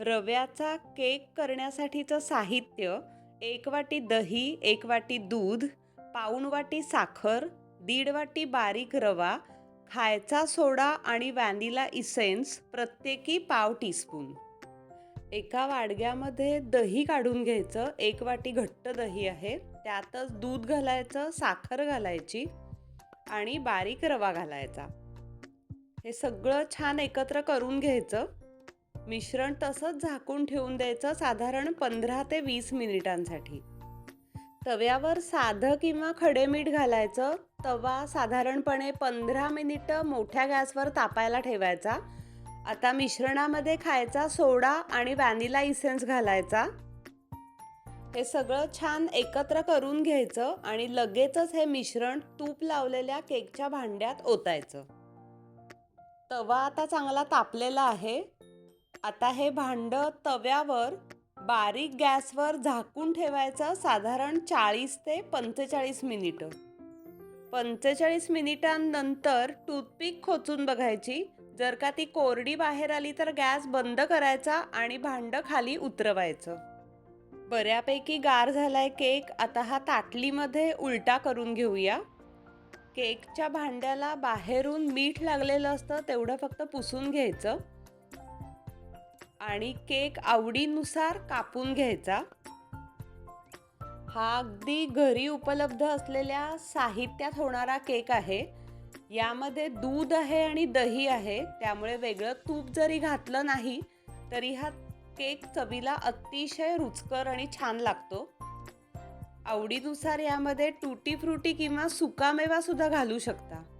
रव्याचा केक करण्यासाठीचं साहित्य एक वाटी दही एक वाटी दूध पाऊण वाटी साखर दीड वाटी बारीक रवा खायचा सोडा आणि व्हॅनिला इसेन्स प्रत्येकी पाव टीस्पून. एका वाडग्यामध्ये दही काढून घ्यायचं एक वाटी घट्ट दही आहे त्यातच दूध घालायचं साखर घालायची आणि बारीक रवा घालायचा. हे सगळं छान एकत्र करून घ्यायचं. मिश्रण तसंच झाकून ठेवून द्यायचं साधारण पंधरा ते वीस मिनिटांसाठी. तव्यावर साधं किंवा खडे मीठ घालायचं. तवा साधारणपणे पंधरा मिनिटं मोठ्या गॅसवर तापायला ठेवायचा. आता मिश्रणामध्ये खायचा सोडा आणि व्हॅनिला इसेन्स घालायचा. हे सगळं छान एकत्र करून घ्यायचं आणि लगेचच हे मिश्रण तूप लावलेल्या केकच्या भांड्यात ओतायचं. तवा आता चांगला तापलेला आहे. आता हे भांडं तव्यावर बारीक गॅसवर झाकून ठेवायचं साधारण चाळीस ते पंचेचाळीस मिनिटं. पंचेचाळीस मिनिटांनंतर टूथपिक खोचून बघायची. जर का ती कोरडी बाहेर आली तर गॅस बंद करायचा आणि भांडं खाली उतरवायचं. बऱ्यापैकी गार झालाय केक. आता हा ताटलीमध्ये उलटा करून घेऊया. केकच्या भांड्याला बाहेरून मीठ लागलेलं असतं तेवढं फक्त पुसून घ्यायचं. आणि केक आवडीनुसार कापून घ्यायचा. हा अगदी घरी उपलब्ध असलेल्या साहित्यात होणारा केक आहे. यामध्ये दूध आहे आणि दही आहे. त्यामुळे वेगळं तूप जरी घातलं नाही तरी हा केक चवीला अतिशय रुचकर आणि छान लागतो. आवडीनुसार यामध्ये टूटी फ्रुटी किंवा सुकामेवासुद्धा घालू शकता.